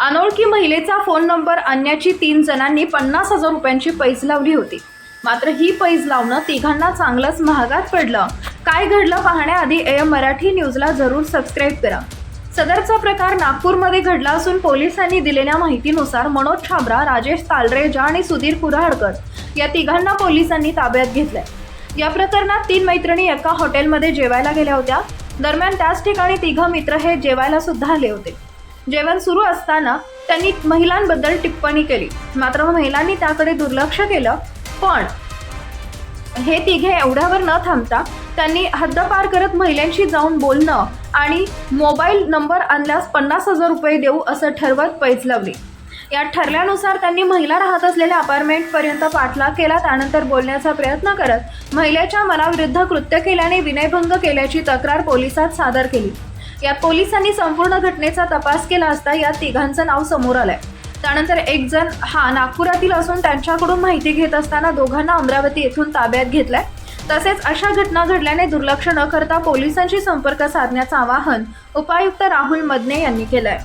अनोळखी महिलेचा phone number आणण्याची तीन जणांनी पन्नास हजार रुपयांची पैज लावली होती. मात्र ही पैज लावणं तिघांना चांगलंच महागात पडलं. काय घडलं पाहण्याआधी एम मराठी न्यूजला जरूर सबस्क्राईब करा. सदरचा प्रकार नागपूरमध्ये घडला असून पोलिसांनी दिलेल्या माहितीनुसार मनोज छाबरा राजेश तालरेजा आणि सुधीर कुऱ्हाडकर या तिघांना पोलिसांनी ताब्यात घेतलंय. या प्रकरणात तीन मैत्रिणी एका हॉटेलमध्ये जेवायला गेल्या होत्या. दरम्यान त्याच ठिकाणी तिघं मित्र हे जेवायला सुद्धा आले होते. जेवण सुरू असताना त्यांनी महिलांबद्दल टिप्पणी केली. मात्र महिलांनी त्याकडे दुर्लक्ष केलं. पण हे तिघे एवढ्यावर न थांबता त्यांनी हद्दपार करत महिलांशी जाऊन बोलणं आणि मोबाईल नंबर आणल्यास पन्नास हजार रुपये देऊ असं ठरवत पैज लावली. या ठरल्यानुसार त्यांनी महिला राहत असलेल्या अपार्टमेंटपर्यंत पाठलाग केला. त्यानंतर बोलण्याचा प्रयत्न करत महिलेच्या मनाविरुद्ध कृत्य केल्याने विनयभंग केल्याची तक्रार पोलिसात सादर केली. यात पोलिसांनी संपूर्ण घटनेचा तपास केला असता या तिघांचं नाव समोर आलंय. त्यानंतर एक जण हा नागपुरातील असून त्यांच्याकडून माहिती घेत असताना दोघांना अमरावती येथून ताब्यात घेतलंय. तसेच अशा घटना घडल्याने दुर्लक्ष न करता पोलिसांशी संपर्क साधण्याचं आवाहन उपायुक्त राहुल मदने यांनी केलंय.